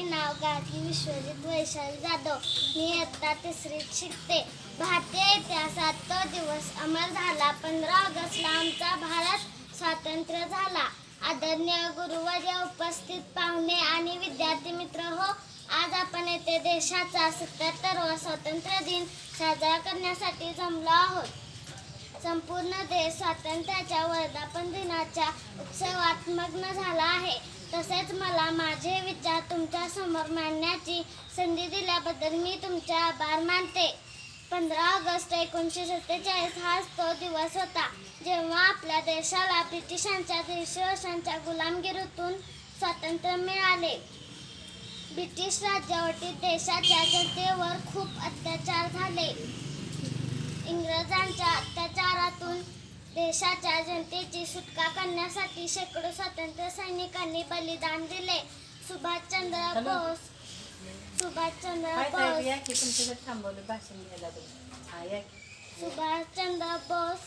नाव गाठी विश्वजित वैशाली जाधव. मी इयत्ता तिसरीत शिकते. भारतीय इतिहासात तो दिवस अमर झाला. पंधरा ऑगस्टला आमचा भारत स्वातंत्र्य झाला. आदरणीय गुरुवर्य उपस्थित पाहुणे आणि विद्यार्थी मित्र हो आज आपण येथे देशाचा सत्याहत्तरवा स्वातंत्र्य दिन साजरा करण्यासाठी जमलो आहोत. संपूर्ण देश स्वातंत्र्याच्या वर्धापन दिनाच्या उत्सवात मग्न झाला आहे. तसेच मला माझे विचार तुमच्यासमोर मांडण्याची संधी दिल्याबद्दल मी तुमचे आभार मानते. पंधरा ऑगस्ट एकोणीसशे सत्तेचाळीस हाच तो दिवस होता जेव्हा आपल्या देशाला ब्रिटिशांच्या दीडशे वर्षांच्या गुलामगिरीतून स्वातंत्र्य मिळाले. ब्रिटिश राज्यावरती देशाच्या जनतेवर खूप अत्याचार झाले. इंग्रजांच्या अत्याचारातून देशाच्या जनतेची सुटका करण्यासाठी शेकडो स्वातंत्र्य सैनिकांनी बलिदान दिले. सुभाषचंद्र. बोस. सुभाषचंद्र बोस. थांबवलं भाषण घ्यायला. सुभाषचंद्र बोस.